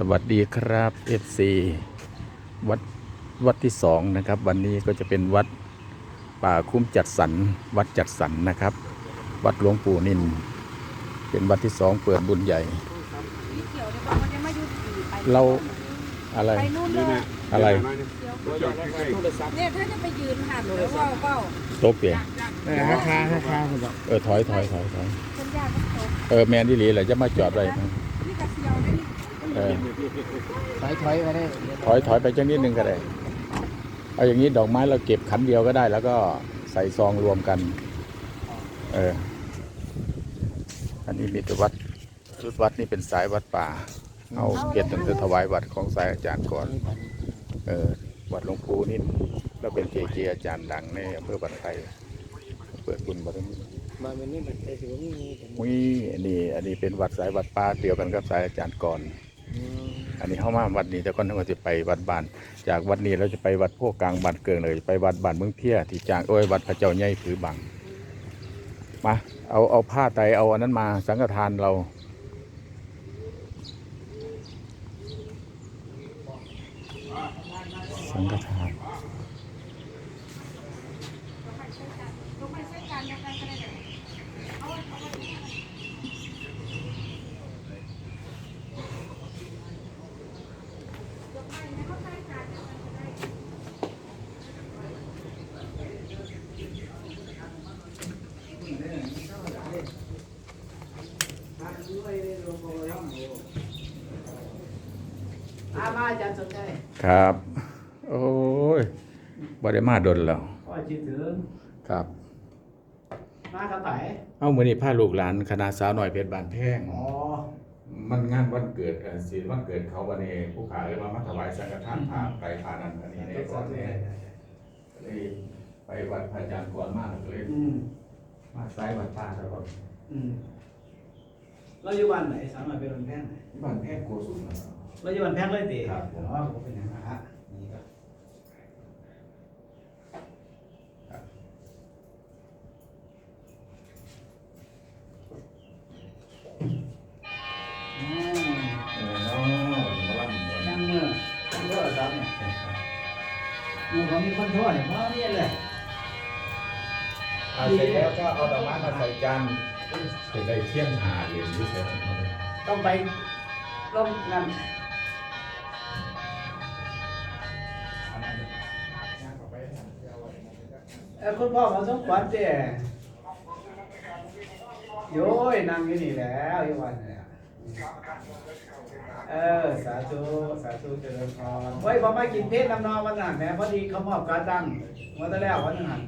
สวัสดีครับ FC วัดวัดที่สองนะครับ วันนี้ก็จะเป็นวัดป่าคุ้มจัดสรรวัดจัดสรรนะครับ วัดหลวงปู่นิน เป็นวัดที่สองเปิดบุญใหญ่สีเขียวเนี่ยบอกมันจะมาอยู่ดีไปเราอะไรไปนู่นเลยอะไรเนี่ยถ้าจะไปยืนหันแล้วว่าเป้าโต๊ะเปลี่ยนราคาราคาคุณบอกเออถอยถอยถอยถอยฉันยากก็ตกเออแมนที่หลีแหละจะมาจอดไว้นะนี่กระเซียวได้นี่ เออถอยถอยไปได้ถอยถอยไปจังนิดนึงก็ได้ เอาอย่างนี้ดอกไม้เราเก็บขันเดียวก็ได้ แล้วก็ใส่ซองรวมกัน เออ อันนี้มีแต่วัดชุดวัดนี่เป็นสายวัดป่า เอาเกียรติตั้งแต่ถวายวัดของสายอาจารย์ก่อน เออ วัดหลวงปู่นี่เราเป็นเกจิอาจารย์ดังในอำเภอบันไทยเปิดบุญบัดนี้มาวันนี้มันไปถึงมีแต่มุ้ยอันนี้ อันนี้เป็นวัดสายวัดป่าเดียวกันกับสายอาจารย์ก่อน อันนี้เข้ามาวัดนี้แต่ก่อนเราจะไปวัดบ้าน จากวัดนี้เราจะไปวัดพวกกลางบ้านเกิงเลย ไปวัดบ้านเมืองเพียที่จางโอ้ยวัดพระเจ้าใหญ่ผือบังมาเอาเอาผ้าไตเอาอันนั้นมาสังฆทานเราสังฆทาน ลงไปใช้การยังไงก็ได้เลยเอาเอา อามาอาจารย์สนใจ ครับ โอ้ยบ่ได้มาดนแล้วพ่อชื่อถึงครับ มากระไตเอามือนี้พาลูกหลานคณะสาวหน่อยเพชรบานแพงอ๋อ มันงานวันเกิดเอ่อศีลวันเกิดเขาวันนี้ผู้ขายเลยมามาถวายสังฆทานผ่าไก่ผ่านันอันนี้ในก่อนเนี่ยเลยไปวัดพระอาจารย์ก่อนมากเลยอืมมาซ้ายวัดป่าแล้วก็อืมเราอยู่บ้านไหนสามารถเป็นวันแพงไหนบ้านแพงโกสุมนะครับ เราอยู่บ้านแพงเลยติครับผมอ๋อผมเป็นอย่างนั้นฮะนี่ก็อืมเออเนาะมาล่ำก่อนยังเมื่อยังเมื่อครับเนี่ยเมื่อผมมีคนโทษเนี่ยเพราะนี่แหละเอาเสร็จแล้วก็เอาดอกไม้มาใส่จานเป็นได้เที่ยงหาเหรียญด้วยเสร็จต้องไปร่มนั่น เอ้คุณพ่อมาสมขวัญเจ้โย้ยนั่งอยู่นี่แล้วอยู่วันเนี่ยเออ สาธุสาธุเจริญพรเฮ้ยพอมากินเพชรน้ำนองวันนั้นแหม่พอดีเขามอบการดังวันที่แล้ววันนั้น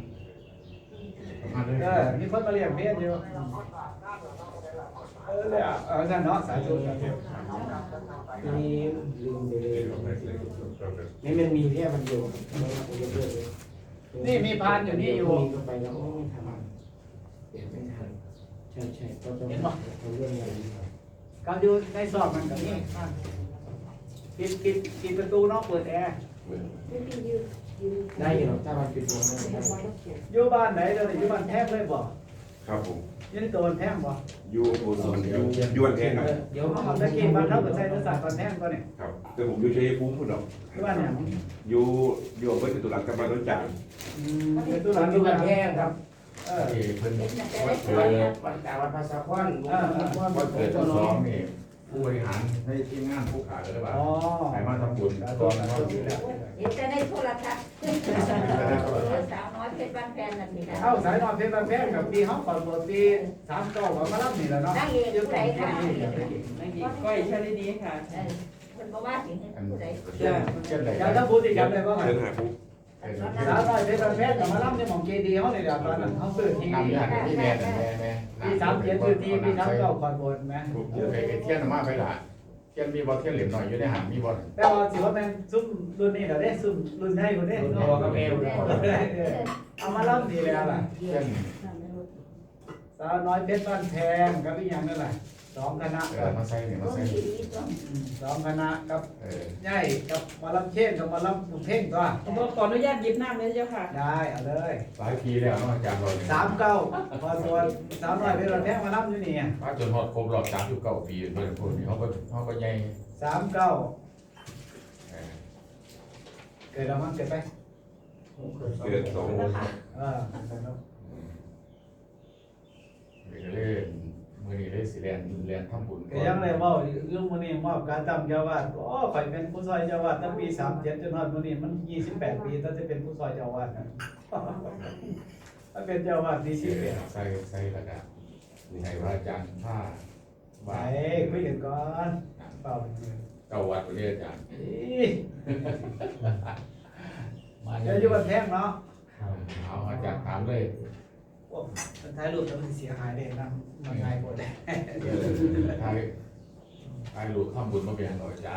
มาเลยเออมีคนมาเรียกเพชรอยู่เออเลยอะเออนั่นเนาะสาธุสาธุนี่ลืมไปเลยนี่มันมีแค่มันเดียวไม่เอาเยอะเลย นี่มีพานอยู่นี่อยู่ มีก็ไปแล้วโอ้ไม่ทันเดี๋ยวไม่ทันใช่ใช่ก็ต้องเอาเรื่องอะไรดีครับการอยู่ในสอบมันกับนี่ปิดปิดปิดประตูเนอกเปิดแอร์ได้อยู่หรอกถ้ามันปิดวงนั้นได้ อยู่บ้านไหนเลยอยู่บ้านแพงเลยบ่ ครับผมอยี่ในตัวบ้านแพงบ่ยูโอโซนยูยูอันเทนครับเดี๋ยวเขาตะกี้บ้านเขาก็ใช้ภาษาบ้านแพงตัวนี้ครับแต่ผมอยู่ชัยภูมิพุ่นเนาะที่บ้านเนี่ยยูยูอำเภอจตุรัสกับบ้านรถจักรอืมเป็นตัวหตลัองนออยู่ยู่กับ้านนแพแพงงครับเออเอ้เพิ่นวันเกิดวันกลางวันภาษาควันวันเกิดทั้งสองนี่ผู้บริหารในทีมงานผู้ขายเลยหรือเปล่าอ๋อใครมาทำบุญก่อนว่าอยู่แล้วเดี๋ยวจะได้โทรทัศน์สาวน้อย เพชรบ้านแพนนั่นนี่นะเอ้าสายนอนเพชรบ้านแพงกับปีเขาก่อนบทปีสามเก้าก็มารับนี่แหละเนาะนางเอกผู้ใดค่ะนางเอกก้อยชลินีค่ะเออคนบอกว่าถึงผู้ใดเช่นเช่นไรอยากจะพูดอีกอย่างเลยว่าไงเชิญหาผู้สาวน้อยเพชรบ้านแพงกับมารับในหม่องเจดีย์เขาเนี่ยเดี๋ยวตอนนั้นเขาซื้อที่นำญาติที่แม่แม่แม่ปีสามเจ็ดซื้อที่ปีสามเก้าก่อนบทไหมผู้ไปเที่ยนมาไปละเที่ ยนมีบอเที่ยนเหลี่ยมหน่อยอยู่ในหันมีบอแต่ว่าสิว่าแม่นซุ่มรุ่นนี้เหรอเด้ซุ่มรุ่นใหญ่กว่านี้ตัวกับเอวเอามาเล่าดีแล้วล่ะเที่ยนสาวน้อยเพชรบ้านแพงกับอีหยังนั่นแหละ สสองคณะเอกัอบมาใส่เนี่ยโอ้มาใส่ยดีจังสองคณะกับเออใหญ่กับหมาลำเช่นกับหมาลำบุญเพ่งตัวผมขออนุญาตหยิบน้ำเลยเจ้าค่ะ ได้เอาเลยหลายปีแล้วเนาะอาจารย์เราเนี่ยสามเก้าพอตัวสามร้อยเป็นรถแท้มาลำอยู่นี่มาจนฮอดครบรอบ39ปีเพิ่นพูดนี่เขาก็เขาก็ใหญ่สามเก้าเออเกิดแล้วมั้งเกิดไปเกิดสองเออเดี๋ยวก็เล่น มื้อนี้เลยสิเรียนเรียนทำบุญก็ยังเลยว่าเรื่องมื้อนี้มอบการตั้งเจ้าวาดโอ้ข่อยเป็นผู้ซอยเจ้าวาดตั้งปีสามเจ็ดจนฮอดมื้อนี้มันยี่สิบแปดปีตั้งแต่เป็นผู้ซอยเจ้าวาดนะถ้าเป็นเจ้าวาดปีสิบแปดใส่ใส่ระดับใส่พระอาจารย์ผ้าไปว่าคุยกันก่อนเปล่าเก้าวัดประเทศอาจารย์อีมาเดี๋ยวอยู่บ้านแพงเนาะเอาอาจารย์ถามเลย โอ้มันถ่ายรูปแล้วมันเสียหายเลยนะมันง่ายหมดเลยไทยไทยลูกทำบุญมาเป็นหน่อยจ้า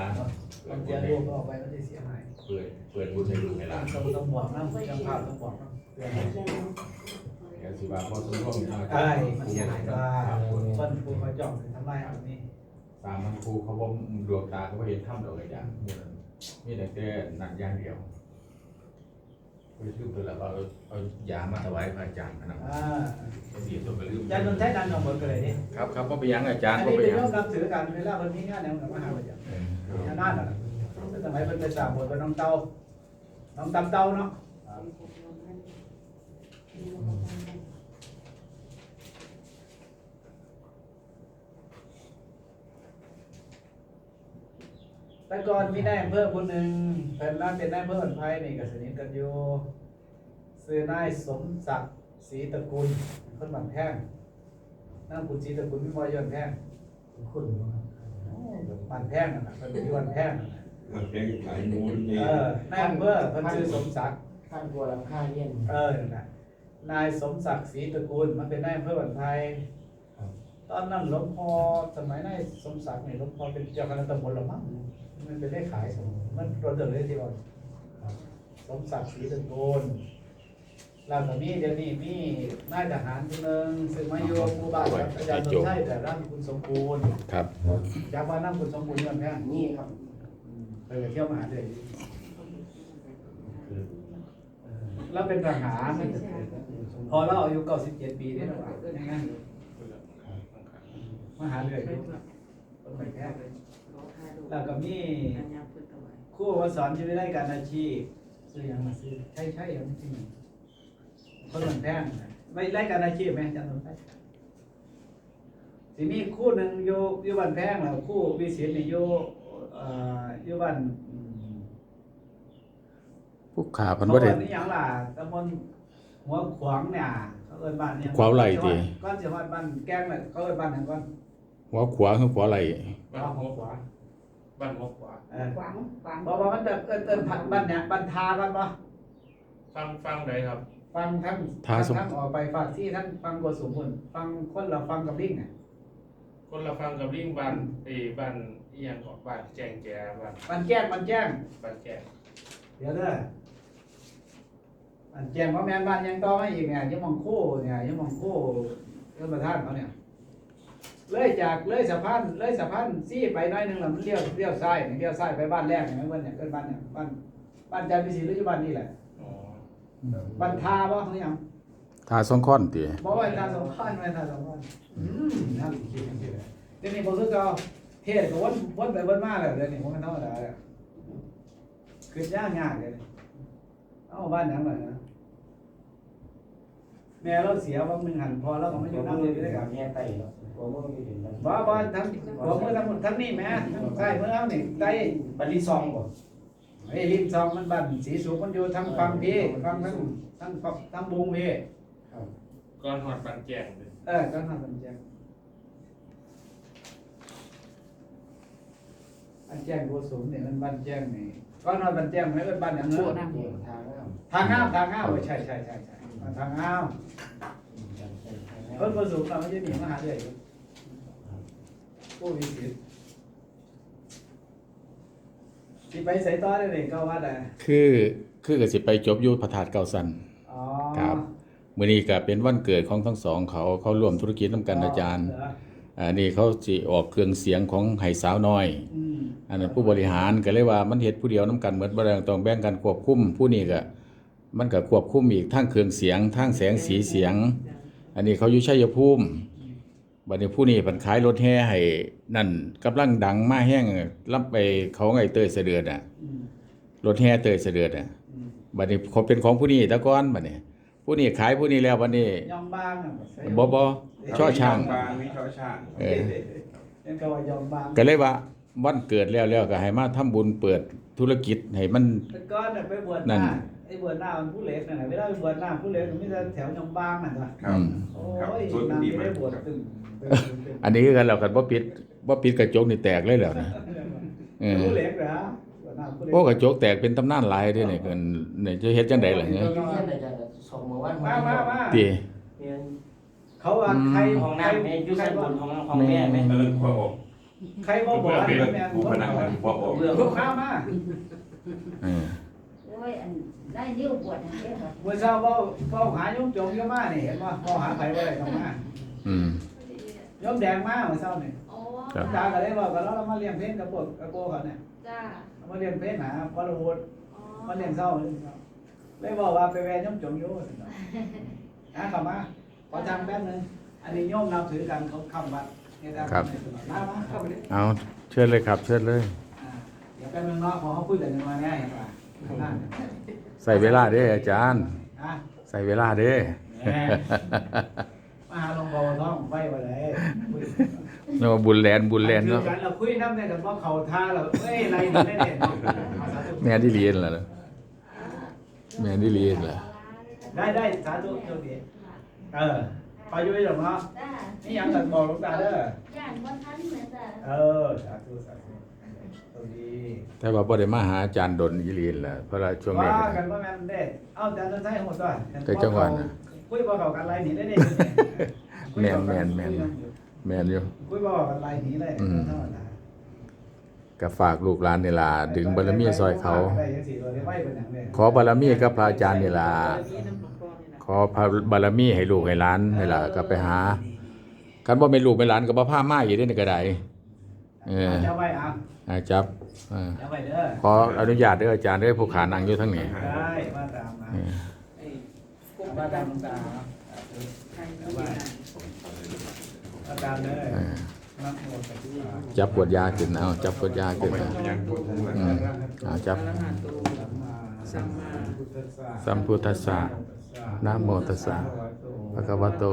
เปิมัดนบุเสียญให้รูปออกไปมันจะเสียหายเปิดเปิดบุญให้ลูกให้หลานต้องต้องบอกนะเจ้าภาพต้องบอกนะเตือนนะเดี๋ยวสิบาพอสมร่วมอาใช่จารย์มันเสียหายว่าคนผู้เขาจ้องทำลายอันนี้ตามมันครูเขาบ่ดวงตาเขาบ่เห็นถ้ำดอกอาจารย์มีแต่แค่นั่นอย่างเดียว ไปชื่อเพิ่นแล้วก็เอาเอายามาถวายพระอาจารย์นะอ่าไปสีตัวไปลืมอาจารย์นนท์ใช้ดันของหมดเลยนี่ครับครับบ่ไปยังอาจารอัย์นบ่นี้ไปเป็นยังเรื่องนับถือกันเวลาคนมีงานเนี่ยมันมาหาประจำเออชนะน่ะสมัยเป็นไปสามบทเป็นน้องเต้าน้องตำเต้าเนาะ แต่ก่อนมีนายอำเภอคนหนึ่งเป็นร้านเป็นนายอำเภอบันไพนี่ก็สนิทกันอยู่ซื้อนายสมศักดิ์ศรีตระกูลคนบันแพงนั่งคุณศรีตระกูลไม่พอยอนแพงคุณโอ้บันแพงนั่นน่ะเป็นอยู่บันแพงนั่นน่ะมันเป็นขายมูลเอนี่อนายอำเภอเพิ่นชื่อสมศักดิ์ ข้างบัวลำค่าเย็นเออนั่นน่ะนายสมศักดิ์ศรีตระกูลมันเป็นนายอำเภอบันไพตอนนั้นหลวงพ่อสมัยนายสมศักดิ์นี่หลวงพ่อเป็นเจ้าคณะตำบลละมั้ง มันเป็นเลขขายสมมันโดนเดินเลยที่ว่าสมศักดิ์ศรีตระกูลเราตอนนี้เดี๋ยวนี้มีนายทหารคนหนึ่งซึ่งมาอยู่หมู่บ้านกับอาจารย์สมชัยแต่ร่างคุณสมบูรณ์ครับอยากว่านั่งคุณสมบูรณ์นี่มันแพงนี่ครับเออเที่ยวมหาเลยแล้วเป็นทหารพอเราอายุ97ปีนี่เราอย่างนั้นมหาเลยคนไม่แพ้ แล้วก็มีครู่ว่าสอนชีวิตได้การอาชีพซื้ออย่างมาซื้อใช่ใช่อย่างจริงคนมันแพงไม่ไล่การอาชีพไหมอาจารย์นนท์ทีนี้คู่หนึ่งอยู่อยู่บ้านแพงแล้วคู่วิเศษนี่อยู่เอ่ออยู่บ้านอืม ผู้ขาเพิ่นเขาบ่ได้เอิ้นนี่หยังล่ะตำบลหัวขวางเนี่ยเขาเอิ้นบ้านเนี่ยขวาวไหล่ติ ก้อนสิฮอดบ้านแก้งน่ะเขาเอิ้นบ้านหยังก่อนหัวขวาคือหัวไหล่บ้านหัวขวา บ้านหัวขวาเออหวังหวังบอกว่ามันจะเอิ้นเอิ้นผัดบ้านเนี่ยบ้านทาบ้านบ่ฟังฟังไหนครับ ฟังทั้งทาสม ทั้งออกไปฝากที่ท่านฟังโกสุมบุญฟังคนละฟังกับลิงน่ะคนละฟังกับลิงบ้านไอ้บ้านอีหยังเกาะบ้านแจงแจบ้านบ้านแจ้งบ้านแจ้ง บ้านแจงเดี๋ยวเด้อบ้านแจ้งบ่แม่นบ้านหยังต่อมาอีกเนี่ยยังมองคู่เนี่ยยังมองคู่เอิ้นประธานเขาเนี่ย เลยจากเลยสะพานเลยสะพานซี่ไปหน้อยหนึงแล้วมันเลี้ยวเลี้ยวซ้ายเนี่ยเลี้ยวซ้ายไปบ้านแรกเนี่ยเพิ่นเนี่ยเกินบ้านเนี่ยบ้านบ้านจันทร์พิสิทธิ์หรืออยู่บ้านนี่แหละอ๋อบ้านทาบ่เขาหยังทาสองค้อนติบ่ว่าทาสองพันไว้ทาสองพันอืมนั่นคิดจังซี่แหละเดี๋ยวนี้บ่คือเก่าเทศก็วนวนไปวนมาแล้วเดี๋ยวนี้บ่แม่นธรรมดาแล้วคือยากยากเลยเอ้าบ้านหยังล่ะนะแม่เราเสียวังหนึงหันพอเราก็มาอยู่นำเลยได้กับแง่ไตเนาะผมว่ามีถึงนั้น บ่บ่ทั้งหัวมือทั้งหมดทั้งนี่แม่ใช่มือเอานี่ไตบัลลีซองบ่ไอ้ริมซองมันบ้านสีสูงมันอยู่ทั้งฝั่งพี่ฝั่งทั้งทั้งฝั่งทั้งบุงพี่ก่อนหอดบ้านแจงเลยเออก็ทำเป็นแจ้งอันแจ้งบัวสูงเนี่ยมันบ้านแจ้งนี่ก็นอนบ้านแจ้งไม่เป็นบ้านอย่างเงี้ยทางทางน้ำทางง้าวทางง้าวเออใช่ใช่ใช่ใช่ทางง้าวเพิ่นบัวสูงเราไม่ใช่หนีมาหาเลย ผู้วิสิตที่ไปใส่ต่อได้เลยก็ว่าได้คือคือก็สิไปจบอยู่พระธาตุเก่าสันอ๋อครับมื้อนี้ก็เป็นวันเกิดของทั้งสองเขาเขาร่วมธุรกิจนํกันอาจารย์ เหอันนี้เขาสิออกเครื่องเสียงของไห้สาวน้อย อืมอันนั้นผู้บริหารก็เลยว่ามันเฮ็ดผู้เดียวนํกันเหมือนบ่ได้ต้องแบ่งกันควบคุมผู้นี้ก็มันก็ควบคุมอีกทั้งเครื่องเสียงทั้งแสงสีเสียง อันนี้เขาอยู่ชัยภูมิ บัดนี้ผู้นี้เพิ่นขายรถแห่ให้นั่นกำลังดังมาแห้งรับไปเขาไงเตยเสดือดอะอืมรถแห่เตยเสดือดอะอืมบัดนี้เขาเป็นของผู้นี้แตะก่อนบัดนี้ผู้นี้ขายผู้นี้แล้วบัดนี้ยองบางน่ะใส่บ่บ่ช่อช่างบางมีช่อช่างเออยังก็ว่ายองบางก็เลยว่าวันเกิดแล้วแล้วก็ให้มาทำบุญเปิดธุรกิจให้มันแต่ก่อนน่ะไปบวชหนั่น้านไอ้บวชหน้ามันผู้เล็กน่ะเวลาไปบวชหน้าผู้เล็กมันมีแต่แถวยองบางน่ะจ้ะครับโอ้ครับยสุดนางดีไม่มาได้กบวชครับตึง อันนี้คือกันแล้วกันบ่ปิดบ่ปิดกระจกนี่แตกเลยแล้วนะเออผู้เล็กเหรอหัวหน้าผู้เล็กโอ้กระจกแตกเป็นตำนานหลายเด้นี่เกินนี่จะเฮ็ดจังได๋ล่ะเนี่ยสองหมู่บ้านมามามาติเนี่ยเขาว่าใครห้องน้ำเนี่ยอยู่ใครชั้นบบ่นห้องห้องแม่ไหมนั่นเป็นพ่ออกใครบ่บอกเป็นแม่นผู้บ่พนักงานพ่ออกเรื่องลูกค้ามาเออโอ้ยอันได้นิ้วปวดอย่างเงี้ยค่ะเมื่อเช้าเว้าเว้าหาโยมจงโยมมานี่เห็นบ่เว้าหาไผบ่ได้ต้องมาอืม โยมแดงมาเมื่อเช้านี่โอ้ครับตาก็เลยบอกกันแล้วเรามาเลี้ยงเพลงกับพวกกับโกเขาเนี่ยจ้าเอามาเลี้ยงเพลงหาบอลลูนอ๋อมาเลี้ยงเศร้าเลี้ยงเศร้าเลยบอกว่าไปแวะโยมจงอยู่สิเนาะนะเข้ามาขอจำแป๊บนึงอันนี้โยมนับถือกันเขาคำวัดเนี่ยนะมามาเข้าไปเลยเอาเชิญเลยครับ เชิญเลยอ่าเดี๋ยวแป๊บนึงเนาะพอเขาคุยกันมาแน่เห็นป่ะนั่นใส่เวลาเด้อาจารย์ อะใส่เวลาเด้ แหม่ มาหาหลวงพ่อท้องไฟไว้เลยคุยเนาะบุญแลนบุญแลนถืเนาะอกันเราคุยน้ำเนี่ยกันว่าเขาท่าเราเอ้ยไรนี่ได้เด่นเนาะเอาสาธุแม่นที่เรียนล่ะเนาะแม่นที่เรียนล่ะได้ได้สาธุโชคดีเออไปอยู่ที่หลวงเนาะจ้านี่ยังกันบอกหลวงตาเด้อย่านบ่ทันเหมือนจ้าเออสาธุสาธุโชคดีแต่ว่าบ่ได้มาหาอาจารย์ดนอีเรียนล่ะเพราะว่าช่วงนี้ว่าก็กันว่าแม่นเด้เอาแต่ต้องใช้หมดด้วยแต่จังหวะน่ะคุยบ่เข้ากันไรหนีได้เด้ แม่นแม่นแม่นแม่นอยู่คุยบ่เข้ากันไรหนีเลยอืมเท่านั้นนะก็ฝากลูกหลานนี่ล่ะดึงบารมีซอยเขาได้จังสี่ตัวได้ไว้เป็นหยังเด้ขอบารมีกับพระอาจารย์นี่ล่ะมีน้ำหลวงพ่อนี่นะขอพระบารมีให้ลูกให้หลานนี่ล่ะก็ไปหาคันบ่เป็นลูกเป็นหลานก็บ่พามาอยู่เด้นี่ก็ได้เออจะไว้อะอ่าจับเออจะไว้เด้อขออนุญาตเด้ออาจารย์เด้อผู้ขานั่งอยู่ทั้งนี้ได้มาตามมาเออไอ้กุ๊กมามาตาดามหลวงตา ใครไม่ได้มาตามเด้อเออนะโมตัสสะจับขวดยาขึ้นเอาจับขวดยาขึ้นเอายังพูดทั้งหมดอืมเอาจับอรหันโตสัมมาสัมพุทธัสสะสัมพุทธัสสะนะโมตัสสะภะคะวะโต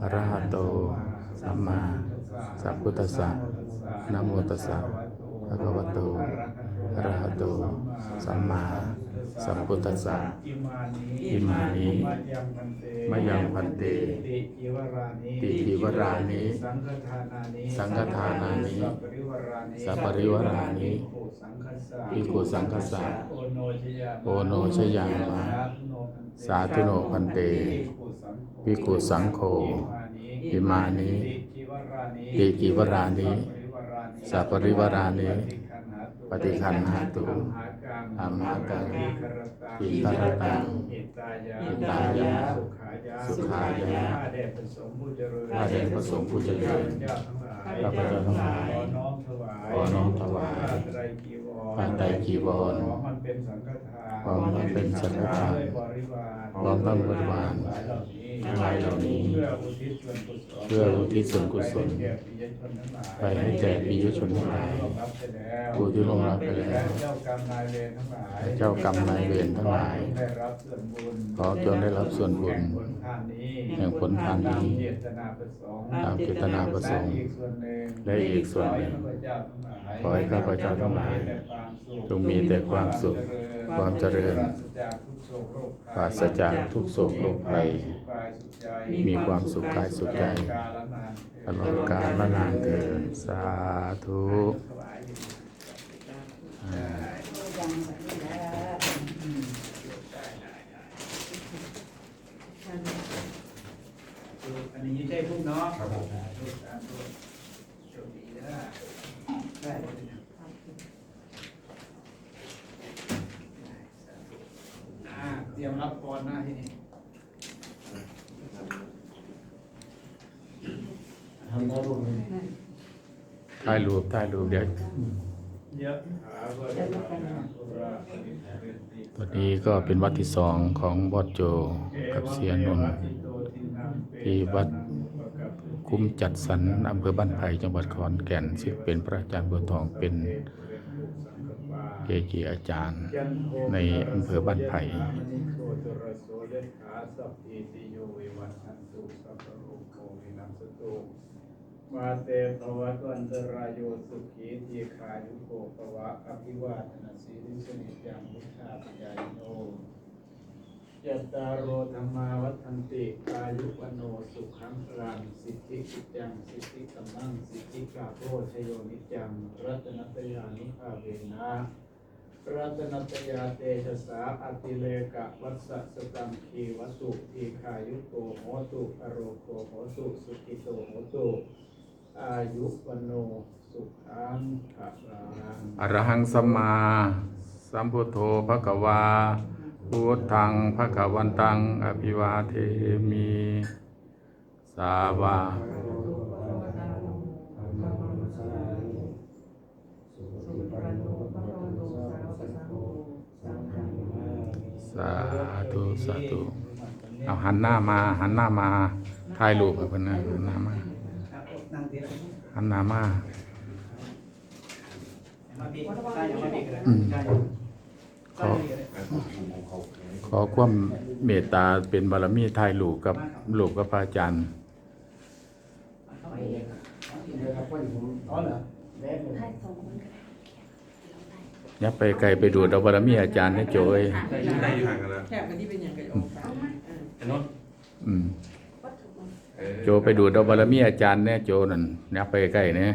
อะระหะโตสัมมาสัมพุทธัสสะนะโมตัสสะภะคะวะโตอะระหะโตสัมมา สัมพุทธัสสะอิมานิอิมานิมะยังพันเตมะยังพันเตติจิวรานิติจิวรานิสังฆทานานิสังฆทานานิสัพปริวารานิสัพปริวารานิภิกขุสังฆสสะภิกขุสังฆสสะโอโนชยาโอโนชยามะสาธุโนพันเตภิกขุสังโฆอิมานิติจิวรานิสัพปริวารานิ ปฏิคันหาตุอัมหากังอิคารตังอิตายะอิตายะสุขายะสุขายะข้าแด่พระสงฆ์ผู้เจริญข้าแด่พระสงฆ์ผู้เจริญข้าพเจ้าทั้งหลายข้าพเจ้าทั้งหลายขอน้อมถวายขอน้อมถวายผ้าไตรจีวรผ้าไตรจีวรขอมันเป็นสังฆทานขอมันเป็นสังฆทานด้วยบริวารพร้อมทั้งบริวาร ทั้งหลายเหล่านี้ทั้งหลายเหล่านี้ เพื่ออุทิศส่วนกุศลเพื่ออุทิศส่วนกุศล ไปให้แก่ปิยชนทั้งหลายไปให้แก่ปิยชนทั้งหลาย ผู้ที่ล่วงลับไปแล้วผู้ที่ล่วงลับไปแล้วเจ้ากรรมนายเวรทั้งหลายเจ้ากรรมนายเวรทั้งหลาย ได้รับส่วนบุญขอจงได้รับส่วนบุญ แห่งผลทานนี้แห่งผลทานนี้ ตามเจตนาประสงค์ตามเจตนาประสงค์และอีกส่วนหนึ่งและอีกส่วนหนึ่งขอให้ข้าพเจ้าทั้งหลายจงมีแต่ความสุขความเจริญ ปราศจากทุกโศกโรคภัยมีความสุขกายสุขใจตลอดกาลนานเถิดสาธุอ่ายังแบบนี้แหละอันนี้ยิ่งใจพุ่งเนาะครับผมลูกสาธุโชคดีนะได้เตรียมรับพรหน้าที่นี่ ทำได้ลูก ถ่ายรูปถ่ายรูปเดี๋ยวเยอะหาเพื่อนธุระปฏิภาณติตัวนี้ก็เป็นวัดที่สองของบอสโจกับเสียนนท์ที่วัดคุ้มจัดสรรอำเภอบ้านไผ่จังหวัดขอนแก่นซึ่งเป็นพระอาจารย์บัวทองเป็นเกจิอาจารย์ในอำเภอบ้านไผ่ มาเตภวัตวันตรายโยสุขีทีขายุโกภวะอภิวาทนาสีริสนิจังมุชาปยายโนยัตตารโรธรรมาวัฒนติอายุวโนสุขังพลังสิทธิกิจังสิทธิกัมมังสิทธิกาโพชโยนิจัง รัตนัตยานุภาเวนะรัตนัตยาเตชะสาอติเลกะวัสสตังคีวสุทีขายุโกโหตุอโรโกโหตุสุขิโตโหตุ อายุวันโนสุขังภะลังอรหังสัมมาสัมพุทโธภะคะวาพุทธังภะคะวันตัง อภิวาเทมิ สาวาสาธุสาธุเอาหันหน้ามา หันหน้ามาถ่ายรูปกับเพิ่นนะหันหน้ามา หันหน้ามาอืมขอขอความเมตตาเป็นบารมีถ่ายรูปกับรูปกับพระอาจารย์อ๋อเหรอให้สองคนก็ได้อย่าไปไกลไปดูดเอาบารมีอาจารย์ให้โจยได้อยู่ห่างกันแล้วแค่กันที่เป็นอย่างไรออกไปเอามาไอ้ โจไปดูดเอาบารมีอาจารย์เนี่ยโจนั่นอย่าไปใกล้เนี่ย